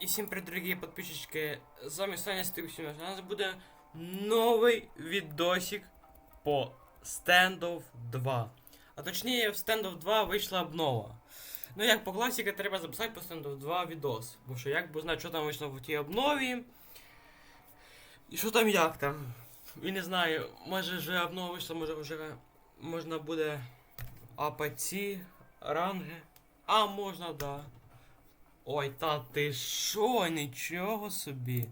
І всім привіт, дорогі підписчики. З вами Саня Стивсім. У нас буде новий відосик по Standoff 2. А точніше, в Standoff 2 вийшла обнова. Ну як по класіки треба записати по Standoff 2 відос. Бо що як би знати, що там вийшло в тій обнові. І що там як там. І не знаю, може вже обнова вийшла, може вже можна буде апаці, ранги. А можна, да. Ой, та ти шо, нічого собі.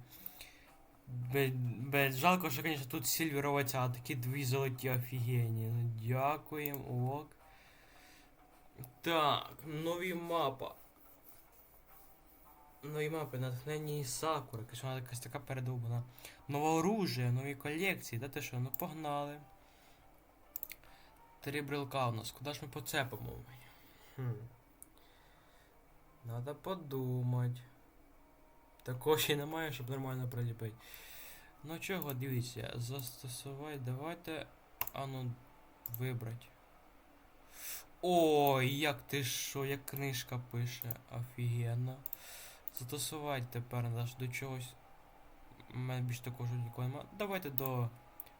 Без, без жалко, що, звісно, тут сільверова а такі дві золоті офігенні. Ну, дякуємо, ок. Так, нові мапа. Нові мапи, натхнені Сакури, якась вона якась така передовбана. Нове оружие, нові колекції, та ти що, ну погнали. Три брелка у нас, куди ж ми поцепимо? Хм. Надо подумать. Такого ще немає, щоб нормально приліпити. Ну чого, дивіться, застосувати, давайте. Ану, вибрати. Ой, як ти що, як книжка пише. Офігенно. Застосувати тепер наш до чогось. У мене більш такого нікого немає. Давайте до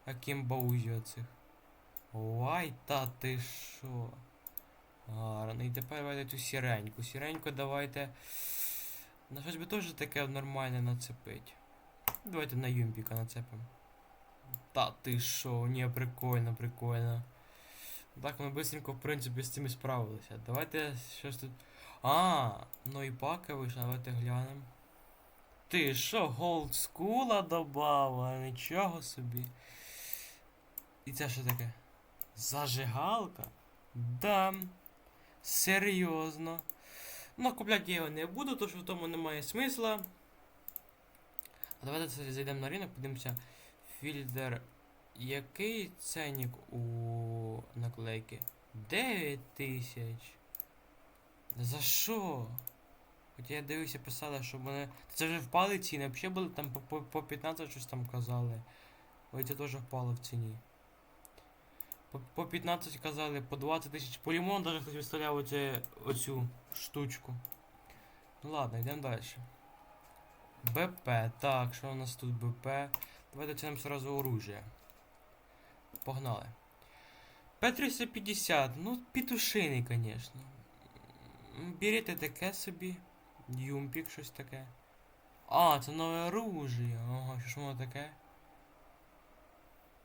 Акімбаузі оцих. Ой, та ти що? Гарно. І тепер давайте цю сіреньку. Сіреньку давайте. На щось би теж таке нормальне нацепить. Давайте на юмпіка нацепимо. Та ти шо, ні, прикольно, прикольно. Так, ми быстренько, в принципі, з цим і справилися. Давайте щось тут. А, ну і пака вийшла, давайте глянемо. Ти що, голдскула добава? Нічого собі. І це що таке? Зажигалка? Да. Серйозно. Ну, купляти його не буду, тому що в тому немає смисла. А давайте зайдемо на ринок, подивимося. Фільтр. Який ценник у наклейки? 9 тисяч. За що? Хоча я дивився, писали, що вони. Це вже впали ціни, взагалі були там по, по 15 щось там казали. Ой, це теж впало в ціні. По, по 15 казали, по 20 тисяч. По лімону даже хтось виставляв оце, оцю штучку. Ну ладно, йдемо далі. БП. Так, що у нас тут БП? Давайте оцінимо сразу оружие. Погнали. П-350, ну, петушиний. М, Берете таке собі. Юмпік, щось таке. А, це нове оружие. Ага, що ж воно таке?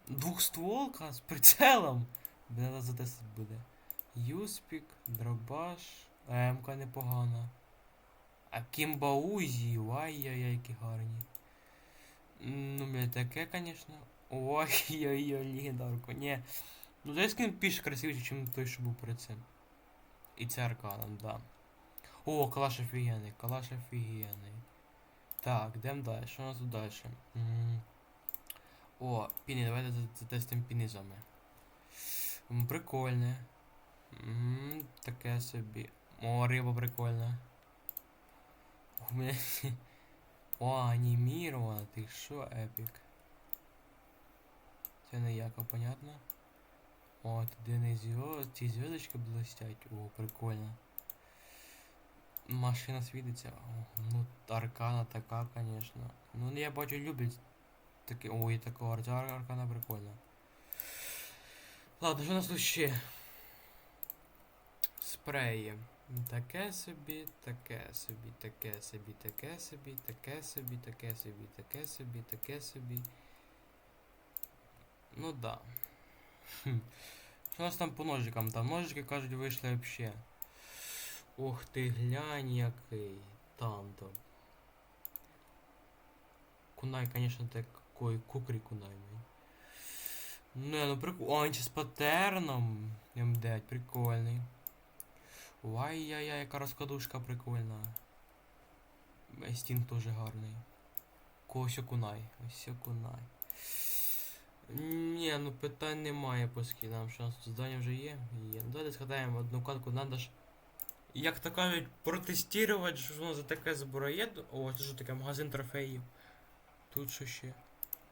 Двухстволка з прицелом. Треба затестити буде. Юспік, дробаш. МК непогана. А Кімбаузі, ай-яй-яй, які гарні. Ну, бля, таке, конечно. Ой-ой-ой, легендарку. Ні. Ну, десь скін більш красивіший, ніж той, що був перед цим. І це арканом, да. О, калаш офігенний, калаш офігенний. Так, йдемо далі. Що у нас тут далі? М, О, піни, давайте за- затестимо піни з вами. Прикольне. М, Таке собі. О, риба прикольна. У мене... О, анімірована, ти що, епік. Це не яко, понятно? О, туди не зв'язки, ці зв'язочки блестять. О, прикольно. Машина світиться. О, ну, аркана така, конечно. Ну, я бачу, люблять такі. Ой, такого аркана прикольно. Ладно, що у нас тут ще? Спреї. Таке собі, таке собі, таке собі, таке собі, таке собі, таке собі, таке собі, таке собі. Ну да. Що у нас там по ножикам? Там ножики, кажуть, вийшли вообще. Ух ти, глянь який. Там там. Кунай, конечно, такой кукрі кунай. блін. Не, ну прикольно. О, він ще з патерном. М9, прикольний. Ай-яй-яй, яка розкладушка прикольна. Стінг теж гарний. Когось окунай. Ось окунай. Ні, ну питань немає по скінам. Що у нас тут здання вже є? Є. Ну давайте згадаємо одну катку, надо ж. Як то кажуть, протестувати, що воно за таке зброє. О, це що таке магазин трофеїв. Тут що ще?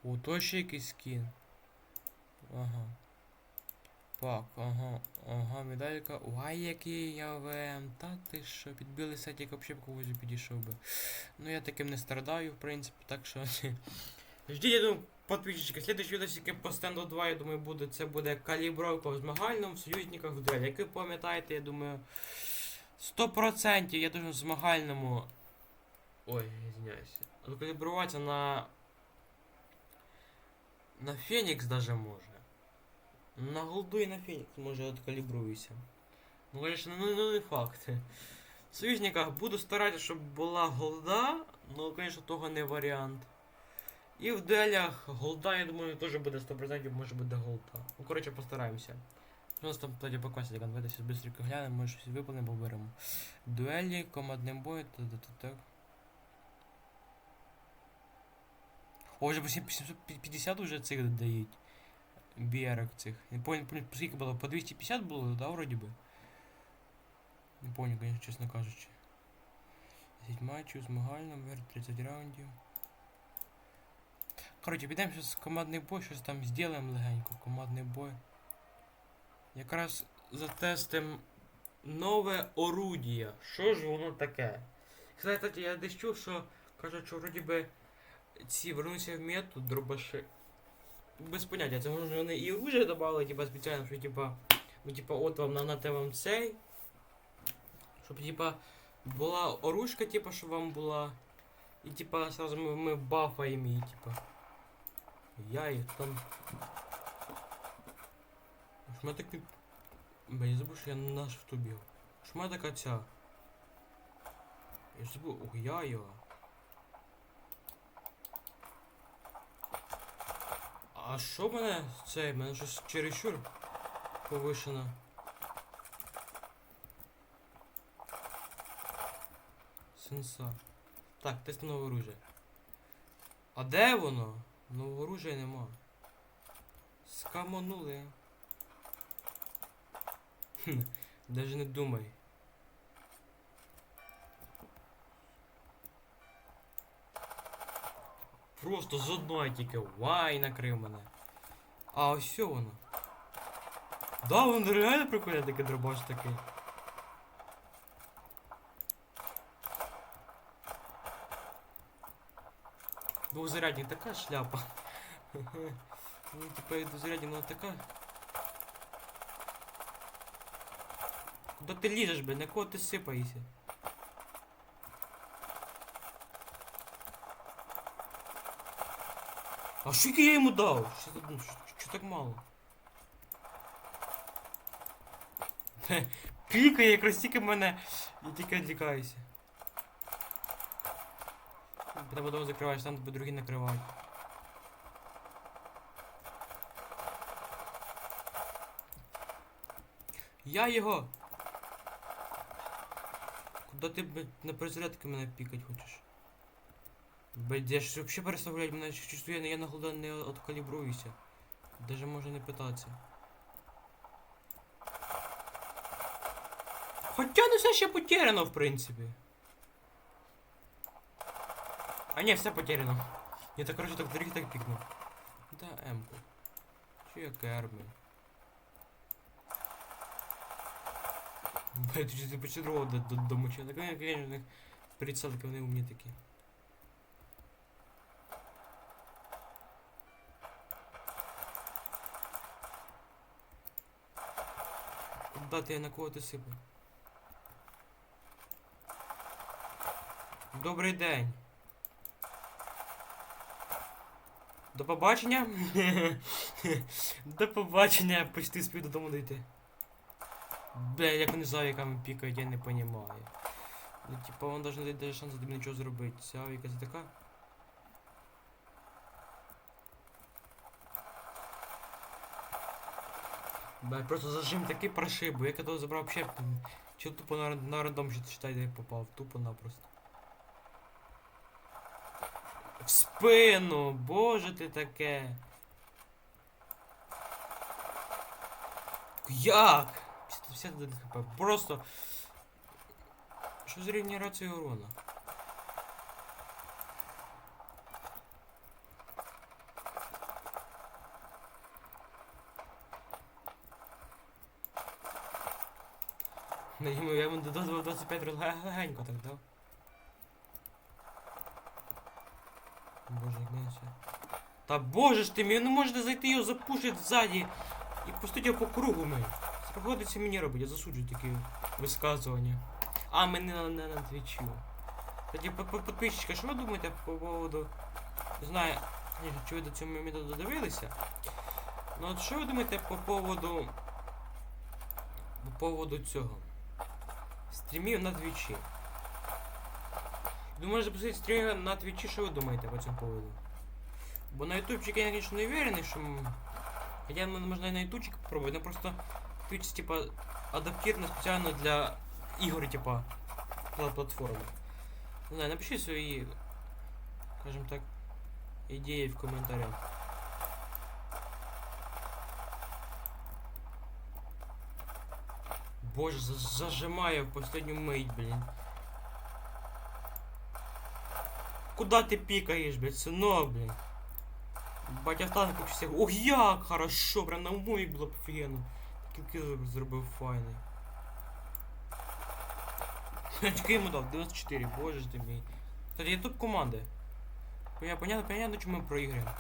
О, то ще якийсь скін. Ага. Так, ага, ага, медалька. Ой, який я ВМ. Та ти що, під білий сетік взагалі когось підійшов би. Ну я таким не страдаю, в принципі, так що. Ждіть, я думаю, подписчики, следующий відосики по стенду 2, я думаю, буде, це буде калібровка в змагальному в союзниках в дуелі. Як ви пам'ятаєте, я думаю, 100% я дуже в змагальному. Ой, извиняюсь. Калібруватися на. На Фенікс даже може. На голду і на Фенікс може откалібруюся. Ну, конечно, ну, ну не факт. В союзниках буду старатися, щоб була голда, ну, конечно, того не варіант. І в дуелях голда, я думаю, теж буде 100%, може буде голда. Ну, коротше, постараємося. У нас там тоді по класі, давайте зараз швидко глянемо, може щось виповнимо, поберемо. Дуелі, командним бою, та та та так. О, вже по 750 уже цих дають. Біярок цих. Не помню, скільки було, по 250 було, да, вроді би? Не помню, конечно, чесно кажучи. 10 матчів, змагально, вер 30 раундів. Короче, підемо зараз командний бой, щось там зробимо легенько, командний бой. Якраз затестим нове орудія. Що ж воно таке? Кстати, я десь чув, що кажуть, що вроді би ці вернуться в мету дробаши. Без поняття, це може вони і оружие додали, типа спеціально, що типа. Ну типа от вам на, на те вам цей. Щоб типа була оружка, типа, щоб вам була. І типа сразу ми, ми бафаємо її, типа. Я їх там. Шма так не. Бля, я забув, що я на наш в бігав. Шма така ця. Я ж забув. Ох, я його. А що в мене це? В мене щось чересчур повишено. Сенса. Так, тест нове оружие. А де воно? Нового оружия нема. Скаманули. Хм, Даже не думай. Просто з одної тільки вай накрив мене. А ось що воно. Да, воно реально прикольно таке дробаш такий. Двузарядник така шляпа. Ну, типа і двузарядник, вона така. Куда ти лізеш, блин, на кого ти сипаєшся? А скільки я дав? Що, так- ну, що, що так мало? Пікає, якраз тільки мене. Я тільки відлікаюся. Ти водою закриваєш, там тебе другі накривають. Я його! Куда ти на перезарядки мене пікать хочеш? Блядь, я ж вообще перестав, блядь, мене чувствую, я, я на голода не откалібруюся. Даже можна не питатися. Хоча не все ще потеряно, в принципі. А не, все потеряно. Я так короче так дорогі так пікнув. Да, М-ку. Чи я керми? Блять, ти почти другого до, до, домочив. Так вони, конечно, у них прицелки, вони умні такі. Ти на кого ти сипав? Добрий день. До побачення. До побачення, почти спів додому дойти. Бля, як вони з авіками пікають, я не понімаю. Ну, типа, он даже не дає шансу тобі нічого зробити. Ця авіка це така. Бля, просто зажим такий прошибу. Я коли забрав вообще. Чи тупо на, на рандом считай, де я попав. Тупо напросто. В спину! Боже ти таке. Як? 51 хп. Просто. Що з регенерацією урона? Ну, йому- я йому до до 25 лег- легенько так дав. Боже, гнеся. Та боже ж ти, мені не можете зайти його запушить ззаді і пустити його по кругу ми. Це приходиться мені робити, я засуджую такі висказування. А, ми не, на- не на твічі. Кстати, по- по- що ви думаєте по поводу... Не знаю, чи ви до цього моменту додивилися. Ну от що ви думаєте по поводу... По поводу цього? Стрімів на твічі. Думаю, запустити стрім на твічі, що ви думаєте по цьому поводу? Бо на ютубчике я, конечно, не уверен, що... Хотя, ну, можно и на ютубчик попробовать, но просто Twitch, типа, адаптировано специально для игр, типа, пла- платформы. Не знаю, напиши свои, скажем так, идеи в комментариях. Боже, за- зажимаю в последнюю мить, блин. Куда ты пикаешь, блядь, сынок, блин? Батя в танку всіх. Ох, як хорошо, прям на умові було б офігенно. Кілки зробив файний. Очки йому дав, 94, боже ж ти мій. Кстати, є топ команди. Я понятно, понятно, чому ми проіграємо.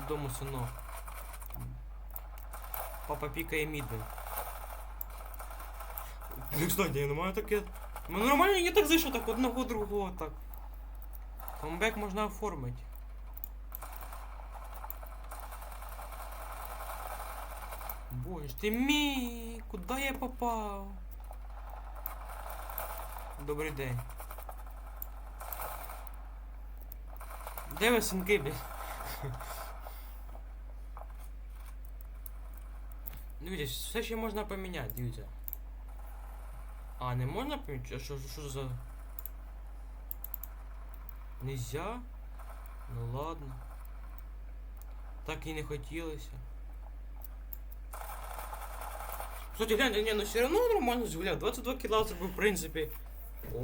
Додому синок. Папа пікає мід, блин. Ну, кстати, я не маю таке. Ну нормально, я так зайшов, так одного другого, так. Камбек можна оформити. Боже ж ти мій, куди я попав? Добрий день. Де ви синки, блядь? Дивіться, все ще можна поміняти, дивіться. А, не можна поміняти? А що, що за... Нельзя? Ну ладно. Так і не хотілося. Кстати, гляньте, не, ну все равно нормально згуляв. 22 кіла зробив, в принципі.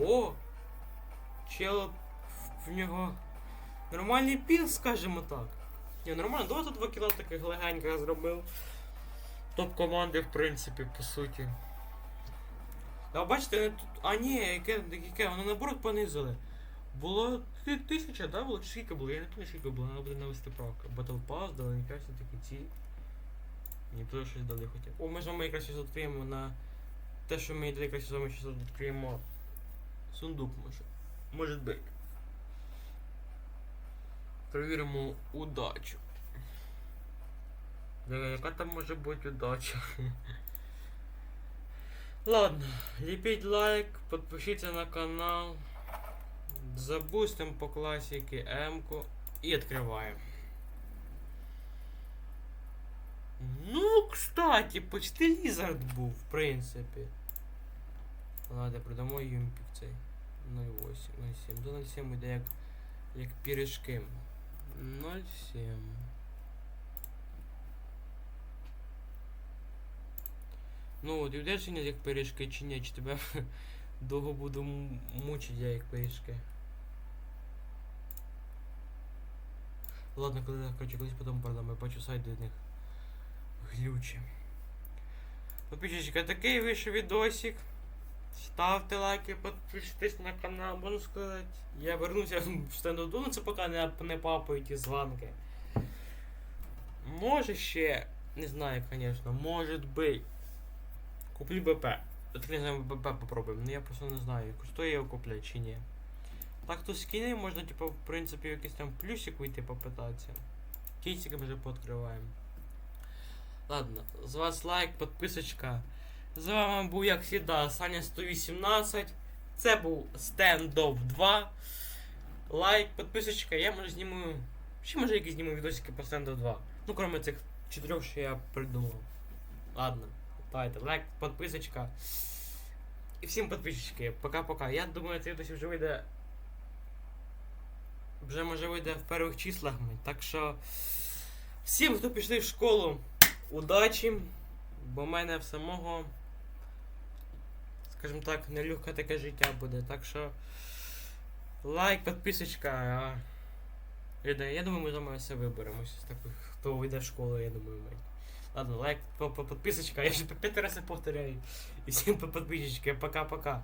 О! Чел в нього нормальний піл, скажімо так. Не, нормально, 22 кіла таких легенько зробив. Топ команди, в принципі, по суті. А бачите, тут. А ні, яке, яке, воно наоборот понизили. Було ти- тисяча, да? Було чи скільки було? Я не пам'ятаю, скільки було, треба буде навести правку. Battle Pass, дали якась такі ці. Мені теж щось дали б. О, ми з вами якраз відкриємо на те, що ми дали якраз з вами зараз відкриємо сундук, може. Може бути. Перевіримо удачу. Я- Яка там може бути удача? Ладно, ліпіть лайк, підпишіться на канал. Забустим по класіки М-ку і відкриваємо. Ну, кстати, почти лізард був, в принципі. Ладно, продамо юмпік цей. 0,8, 0,7. До 0,7 йде як, як пірішки. 0,7. Ну, от йдеш сьогодні як пиріжки чи ні, чи тебе довго буду мучити я як пиріжки. Ладно, коли короче, колись потім продам, я бачу сайт до них глючі. Подписчики, такий вийшов відосик. Ставте лайки, підписуйтесь на канал, можна сказати. Я вернуся в стендоду, ну це поки не, не папають ті званки. Може ще, не знаю, звісно, може би. Куплю БП. Знаю, БП попробуємо. Ну я просто не знаю, стоїть його купляти чи ні. Так то скини можна, типу, в принципі, якийсь там плюсик вийти попитатися. Кейсики вже пооткриваємо. Ладно, з вас лайк, підписочка. З вами був, як завжди, Саня 118. Це був стендоп 2. Лайк, підписочка, я може зніму. Ще може якісь зніму відосики по стендоп 2. Ну, кроме цих чотирьох, що я придумав. Ладно, давайте, лайк, підписочка. І всім підписчики, пока-пока. Я думаю, цей відосик вже вийде. Вже може вийде в перших числах. Так що. Всім, хто пішли в школу, удачі. Бо в мене в самого, скажімо так, нелегке таке життя буде. Так що лайк, підписочка. Я думаю, ми з вами все виберемося. з таких, Хто вийде в школу, я думаю, ми. Ладно, лайк, по- по- подписочка, я же по п'ять раз повторяю. И всем по подписчики, пока-пока.